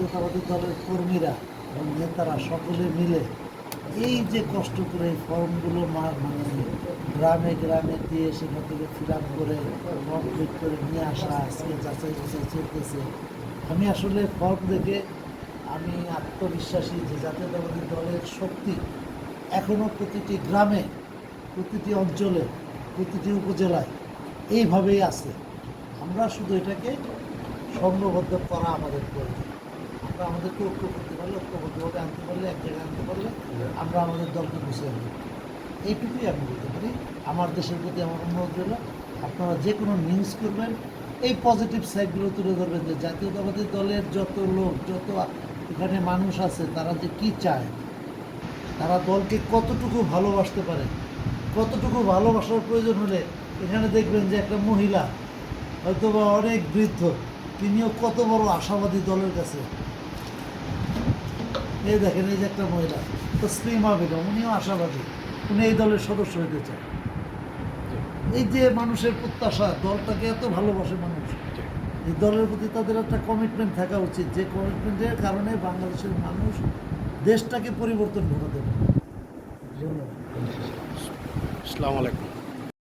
জাতীয়তাবাদী দলের কর্মীরা এবং নেতারা সকলে মিলে এই যে কষ্ট করে এই ফর্মগুলো মানে গ্রামে গ্রামে দিয়ে সেখান থেকে ফিল আপ করে কমপ্লিট করে নিয়ে আসা, আজকে যাচাই বাছাই চলতেছে। আমি আসলে ফর্ম দেখে আমি আত্মবিশ্বাসী যে জাতীয়তাবাদী দলের শক্তি এখনও প্রতিটি গ্রামে, প্রতিটি অঞ্চলে, প্রতিটি উপজেলায় এইভাবেই আছে। আমরা শুধু এটাকে সংঘবদ্ধ করা আমাদের প্রয়োজন। আমরা আমাদেরকে ঐক্য করতে পারলে ঐক্যবদ্ধভাবে আনতে পারলে এক জায়গায় আনতে পারলে আমরা আমাদের দলকে গুছিয়ে আনতে পারি এইটুকুই আমি বলতে পারি। আমার দেশের প্রতি আমার অনুরোধ রইল আপনারা যে কোনো নিউজ করবেন এই পজিটিভ সাইডগুলো তুলে ধরবেন যে জাতীয়তাবাদী দলের যত লোক যত এখানে মানুষ আছে তারা যে কি চায় তারা দলকে কতটুকু ভালোবাসতে পারে কতটুকু ভালোবাসার প্রয়োজন হলে এখানে দেখবেন যে একটা মহিলা হয়তো বা অনেক বৃদ্ধ তিনিও কত বড় আশাবাদী দলের কাছে। এই দেখেন, এই যে একটা মহিলা তসলিমা বেগম, উনিও আশাবাদী, উনি এই দলের সদস্য হতে চান এই যে মানুষের প্রত্যাশা, দলটাকে এত ভালোবাসে মানুষ, এই দলের প্রতি তাদের একটা কমিটমেন্ট থাকা উচিত। যে কমিটমেন্টের কারণে বাংলাদেশের মানুষ দেশটাকে পরিবর্তন ঘটাতে পারে। আসসালামু আলাইকুম।